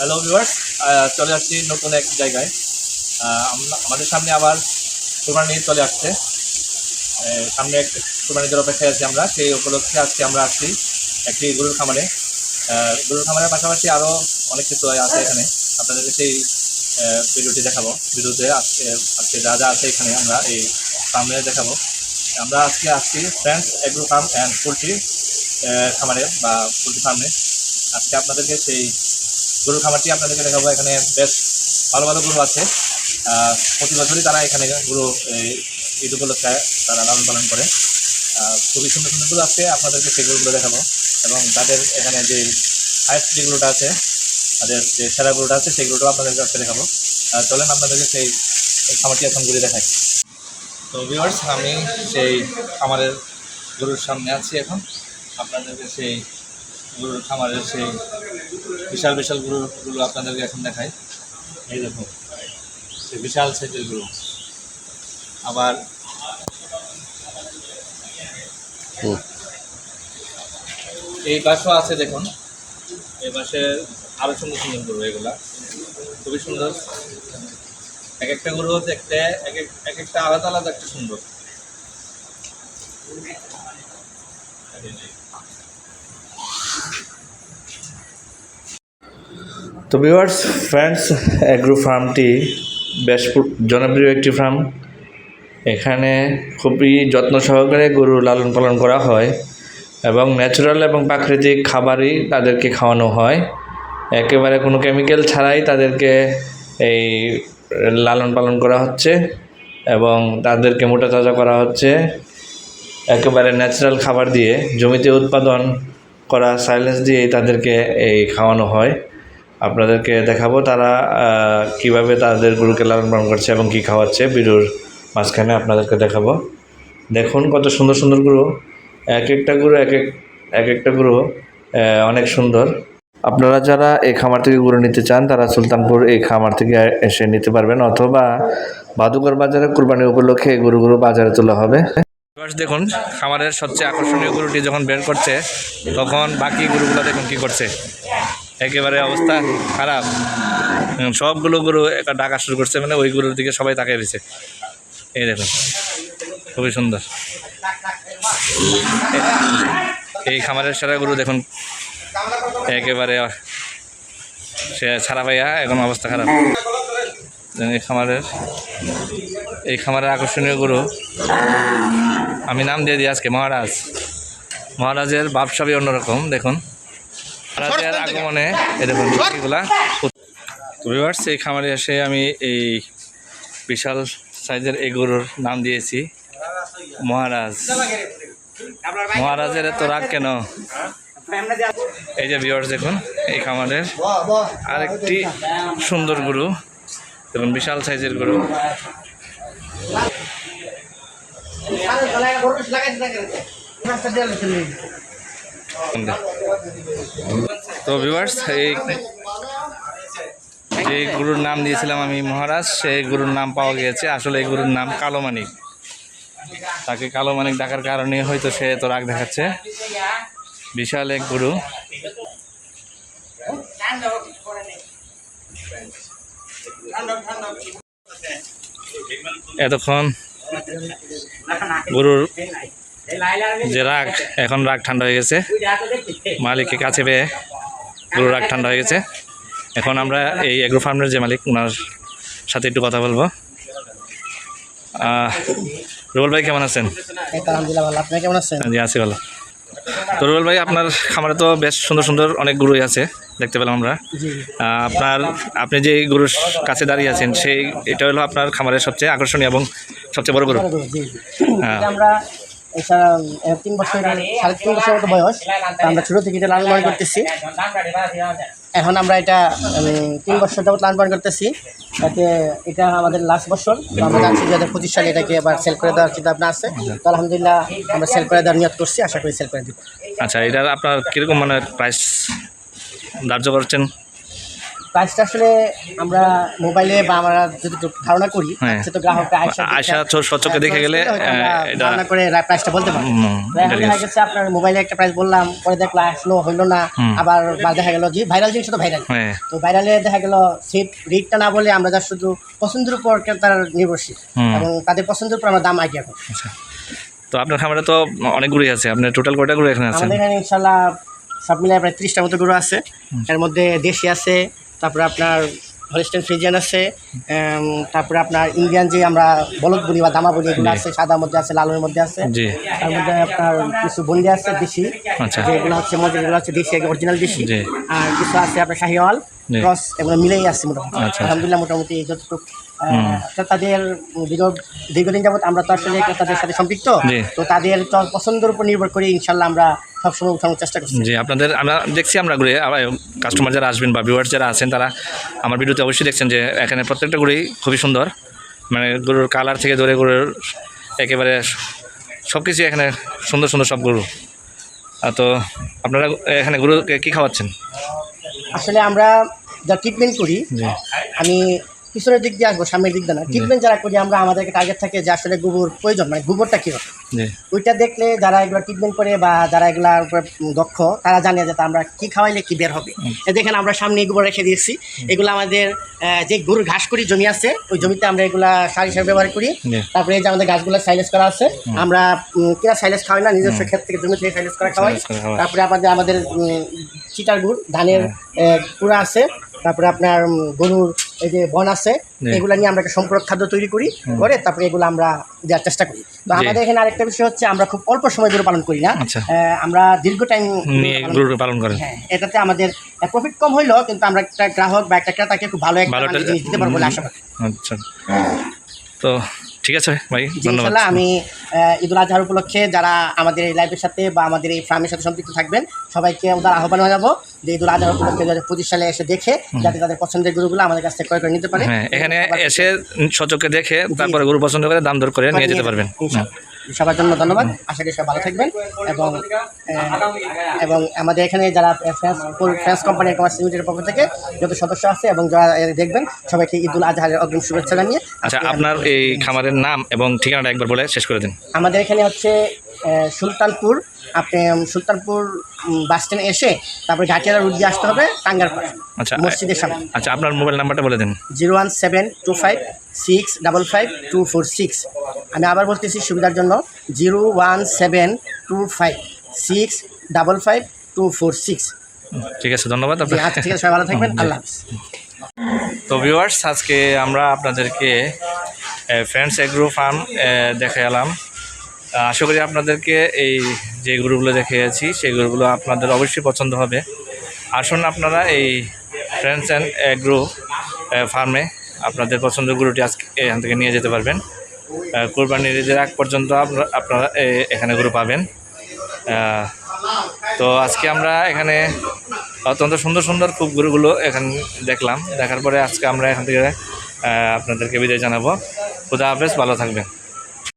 Hello viewers চলে আসছি নতুন এক জায়গায়। আমাদের সামনে আবার কোরবানি চলে আসছে। সামনে এক কোরবানি ঈদের অপেক্ষায় আছি আমরা। সেই উপলক্ষে আজকে আমরা আসছি একটি গরুর খামারে। গরুর খামারের পাশাপাশি আরও অনেক কিছু আছে এখানে। আপনাদেরকে সেই ভিডিওটি দেখাবো। ভিডিওতে আজকে আজকে যা যা আছে এখানে আমরা এই সামনে দেখাবো। আমরা আজকে আসছি friends agro farm and poultry খামারে বা পোলট্রি ফার্মে। আজকে আপনাদেরকে সেই গরুর খামারটি আপনাদেরকে দেখাবো। এখানে বেশ ভালো ভালো গরু আছে। প্রতি বছরই তারা এখানে গরু ঈদ উপলক্ষে তারা লালন পালন করে। খুবই সুন্দর সুন্দর গরু আছে। আপনাদেরকে সেই গরুগুলো দেখাবো। এবং তাদের এখানে যে হাইস্ট যে গরুটা আছে, তাদের যে সেরা গরুটা আছে, সেই গরুটাও আপনাদেরকে আজকে দেখাবো। চলেন আপনাদেরকে সেই খামারটি এখন ঘুরে দেখাই। তো ভিউয়ার্স আমি সেই খামারের গরুর সামনে আছি এখন। আপনাদেরকে সেই গরুর খামারের সেই বিশাল বিশাল গরুগুলো আপনাদেরকে এখন দেখাই। এই দেখুন সেই বিশাল সাইজের গরু। আবার এই বাসও আছে দেখুন এই পাশে আরও সুন্দর সুন্দর গরু এগুলা। খুবই সুন্দর। এক একটা গরু দেখতে এক এক এক একটা আলাদা আলাদা একটা সুন্দর। তো ভিউয়ার্স ফ্রেন্ডস অ্যাগ্রো ফার্মটি বেশ জনপ্রিয় একটি ফার্ম এখানে খুবই যত্ন সহকারে গরু লালন পালন করা হয় এবং ন্যাচারাল এবং প্রাকৃতিক খাবারই তাদেরকে খাওয়ানো হয়। একেবারে কোনো কেমিক্যাল ছাড়াই তাদেরকে এই লালন পালন করা হচ্ছে এবং তাদেরকে মোটা তাজা করা হচ্ছে। একেবারে ন্যাচারাল খাবার দিয়ে, জমিতে উৎপাদন করা সাইলেন্স দিয়েই তাদেরকে এই খাওয়ানো হয়। আপনাদেরকে দেখাবো তারা কীভাবে তাদের গরুকে লালন পালন করছে এবং কি খাওয়াচ্ছে বিরুর মাঝখানে আপনাদেরকে দেখাবো। দেখুন কত সুন্দর সুন্দর গরু। এক একটা গরু, এক এক এক একটা গরু অনেক সুন্দর। আপনারা যারা এই খামার থেকে গরু নিতে চান, তারা সুলতানপুর এই খামার থেকে এসে নিতে পারবেন, অথবা বাদুগর বাজারে কুরবানি উপলক্ষে এই গরুগুলো বাজারে তোলা হবে। দেখুন, খামারের সবচেয়ে আকর্ষণীয় গরুটি যখন বের করছে, তখন বাকি গরুগুলো দেখুন কি করছে। একেবারে অবস্থা খারাপ। সবগুলো গরু একটা ডাকা শুরু করছে মানে ওই দিকে সবাই তাকিয়ে দিছে এই দেখুন, খুবই সুন্দর। এই খামারের সেরা গরু দেখুন, একেবারে সে ছাড়া পাইয়া এখন অবস্থা খারাপ। এই খামারের এই খামারের আকর্ষণীয় গরু। আমি নাম দিয়ে দিই আজকে, মহারাজ। মহারাজের বাপসাবই অন্যরকম, দেখুন। মহারাজের আগমনে এগুলা এই খামারে এসে আমি এই বিশাল সাইজের এই গরুর নাম দিয়েছি। মহারাজ। মহারাজের এত রাগ কেন? এই যে ভিউয়ার্স দেখুন এই খামারের আরেকটি সুন্দর গরু। দেখুন বিশাল সাইজের গরু। তো ভিউয়ার্স এই যে গুরুর নাম দিয়েছিলাম আমি মহারাজ, সেই গুরুর নাম পাওয়া গিয়েছে। আসলে এই গুরুর নাম কালো মানিক। তাকে কালো মানিক ডাকার কারণে হয়তো সে তো রাগ দেখাচ্ছে। বিশাল এক গুরু। এতক্ষণ গরুর যে রাগ এখন রাগ ঠান্ডা হয়ে গেছে। মালিককে কাছে পেয়ে গরুর রাগ ঠান্ডা হয়ে গেছে। এখন আমরা এই এগ্রো ফার্মের যে মালিক ওনার সাথে একটু কথা বলব। রুবেল ভাই কেমন আছেন? আলহামদুলিল্লাহ ভালো। আপনি কেমন আছেন? জি আছি ভালো। তো রুবেল ভাই আপনার খামারে তো বেশ সুন্দর সুন্দর অনেক গরুই আছে দেখতে পেলাম আমরা। আপনার আপনি যে গরুর কাছে দাঁড়িয়ে আছেন সেই এটা হলো আপনার খামারের সবচেয়ে আকর্ষণীয় এবং সবচেয়ে বড় গরু। হ্যাঁ। আমরা এটা এ, তিন বছর সাড়ে তিন বছর মতো বয়স। আমরা ছোটো থেকে এটা লালন পালন করতেছি। এখন আমরা এটা তিন বছর যাবত লালন পালন করতেছি। তাতে এটা আমাদের লাস্ট বছর। আমরা জানছি দু হাজার পঁচিশ সালে এটাকে আবার সেল করে দেওয়ার চিন্তা ভাবনা আছে। তো আলহামদুলিল্লাহ আমরা সেল করে দেওয়ার নিয়ত করছি আশা করি সেল করে দিব। আচ্ছা এটা আপনার কীরকম মানে প্রাইস ধার্য করছেন? প্রাইসটা আসলে আমরা মোবাইলে বা আমরা যদি ধারণা করি হ্যাঁ। সে তো গ্রাহকরা চ- স্বচক্ষে দেখে গেলে, ধারণা করে প্রাইসটা বলতে পারি দেখা গেছে আপনার মোবাইলে একটা প্রাইস বললাম পরে দেখল আসলো হইল না। আবার বা দেখা গেল যে ভাইরাল জিনিস তো ভাইরাল হ্যাঁ। তো ভাইরালে দেখা গেল রেটটা না বলে আমরা যা শুধু পছন্দের উপর তার নির্ভরশীল এবং তাদের পছন্দের উপর আমরা দাম আইডিয়া করি। আচ্ছা। তো আপনার খামারে তো অনেকগুলোই আছে আপনার টোটাল কয়টা গরু এখানে আছে? আমাদের এখানে সব মিলিয়ে প্রায় ত্রিশটা মতো গরু আছে। এর মধ্যে দেশি আছে তারপরে আপনার হলিস্টেন ফ্রিজিয়ান আছে তারপরে আপনার ইন্ডিয়ান যে আমরা বলদ বলি বা দামা বলি এগুলো আছে সাদার মধ্যে আছে লালের মধ্যে আছে তার মধ্যে আপনার কিছু বন্ডি আছে দেশি আচ্ছা। যেগুলো হচ্ছে মধ্যে যেগুলো হচ্ছে দেশি অরিজিনাল দেশি আর কিছু আছে আপনার শাহিওয়াল। ক্রস এগুলো মিলেই আছে মোটামুটি। আচ্ছা। আলহামদুলিল্লাহ মোটামুটি যতটুকু তাদের দীর্ঘ দীর্ঘদিন যাবত আমরা তো আসলে তাদের সাথে সম্পৃক্ত তো তাদের পছন্দের উপর নির্ভর করে ইনশাল্লাহ আমরা সবসময় উঠানোর চেষ্টা করছি। জি আপনাদের আমরা দেখছি আমরা ঘুরে কাস্টমার যারা আসবেন বা ভিউয়ার্স যারা আছেন তারা আমার ভিডিওতে অবশ্যই দেখছেন যে এখানে প্রত্যেকটা গরুই খুবই সুন্দর। মানে গরুর কালার থেকে ধরে গরুর একেবারে সব কিছুই এখানে সুন্দর সুন্দর সব গরু। তো আপনারা এখানে গরুকে কী খাওয়াচ্ছেন? আসলে আমরা যা ট্রিটমেন্ট করি আমি পিছনের দিক দিয়ে আসব সামনের দিক দিয়ে না। ট্রিটমেন্ট যারা করি আমরা আমাদেরকে টার্গেট থাকে যে আসলে গোবর প্রয়োজন মানে গোবরটা কী হবে ওইটা দেখলে যারা এগুলো ট্রিটমেন্ট করে বা যারা এগুলার দক্ষ তারা জানে যে আমরা কি খাওয়াইলে কি বের হবে। দেখেন আমরা সামনে গোবর রেখে দিয়েছি। এগুলো আমাদের যে গরুর ঘাস করি জমি আছে ওই জমিতে আমরা এগুলা সার হিসাবে ব্যবহার করি। তারপরে এই যে আমাদের গাছগুলো সাইলেস করা আছে আমরা কিনা সাইলেস খাওয়াই না নিজস্ব ক্ষেত থেকে জমি থেকে সাইলেস করা খাওয়াই। তারপরে আমাদের আমাদের চিটার গুড় ধানের হ্যাঁ। আহ, কুড়া আছে। তারপরে আপনার গরুর এই যে বন আছে এগুলো নিয়ে আমরা একটা সম্পূরক খাদ্য তৈরি করি করে তারপরে এগুলো আমরা দেওয়ার চেষ্টা করি। তো আমাদের এখানে আরেকটা বিষয় হচ্ছে আমরা খুব অল্প সময় ধরে পালন করি না। আচ্ছা। আমরা দীর্ঘ টাইম পালন করি। হ্যাঁ এটাতে আমাদের প্রফিট কম হইল কিন্তু আমরা একটা গ্রাহক বা একটা ক্রেতাকে খুব ভালো একটা মানে একটা- জিনিস দিতে পারব বলে আশা করি। আচ্ছা। তো ঠিক আছে ভাই ধন্যবাদ। আমি ঈদুল আজহার উপলক্ষে যারা আমাদের এই লাইভের সাথে বা আমাদের এই ফার্মের সাথে সম্পৃক্ত থাকবেন সবাইকে ওদের আহ্বান জানাব যে ঈদুল আজহার উপলক্ষে দু পঁচিশ সালে এসে দেখে যাতে তাদের পছন্দের গরুগুলো আমাদের কাছ থেকে ক্রয় করে নিতে পারে। হ্যাঁ এখানে এসে সচকে দেখে তারপরে গরু পছন্দ করে দাম দর করে নিয়ে যেতে পারবেন। সবার জন্য ধন্যবাদ। আশা করি সবাই ভালো থাকবেন এবং এবং আমাদের এখানে যারা ফ্রান্স ফ্রান্স কোম্পানির কমার্স লিমিটেডের পক্ষ থেকে যত সদস্য আছে এবং যারা দেখবেন সবাইকে ঈদুল আজহারের অগ্রিম শুভেচ্ছা জানিয়ে আচ্ছা আপনার এই খামারের নাম এবং ঠিকানাটা একবার বলে শেষ করে দিন। আমাদের এখানে হচ্ছে সুলতানপুর। আপনি সুলতানপুর বাস স্ট্যান্ডে এসে তারপরে ঘাটিয়ালা রুট দিয়ে আসতে হবে টাঙ্গার পাড়া আচ্ছা মসজিদের সামনে। আচ্ছা আপনার মোবাইল নাম্বারটা বলে দিন। Zero one seven two five six double five two four six. আমি আবার বলতেছি সুবিধার জন্য zero one seven two five six double five two four six. ঠিক আছে ধন্যবাদ আচ্ছা ঠিক আছে সবাই ভালো থাকবেন আল্লাহ হাফিজ। তো ভিউয়ার্স আজকে আমরা আপনাদেরকে ফ্রেন্ডস এগ্রো ফার্ম দেখে এলাম আশা করি আপনাদেরকে এই যে গরুগুলো দেখিয়েছি সেই গরুগুলো আপনাদের অবশ্যই পছন্দ হবে। আসুন আপনারা এই ফ্রেন্ডস অ্যান্ড এগ্রো ফার্মে আপনাদের পছন্দের গরুটি আজকে এখান থেকে নিয়ে যেতে পারবেন। কোরবানির ঈদের আগ পর্যন্ত আপনারা এখানে গরু পাবেন। তো আজকে আমরা এখানে অত্যন্ত সুন্দর সুন্দর খুব গরুগুলো এখানে দেখলাম। দেখার পরে আজকে আমরা এখান থেকে আপনাদেরকে বিদায় জানাব। খুদা হাফেজ, ভালো থাকবেন।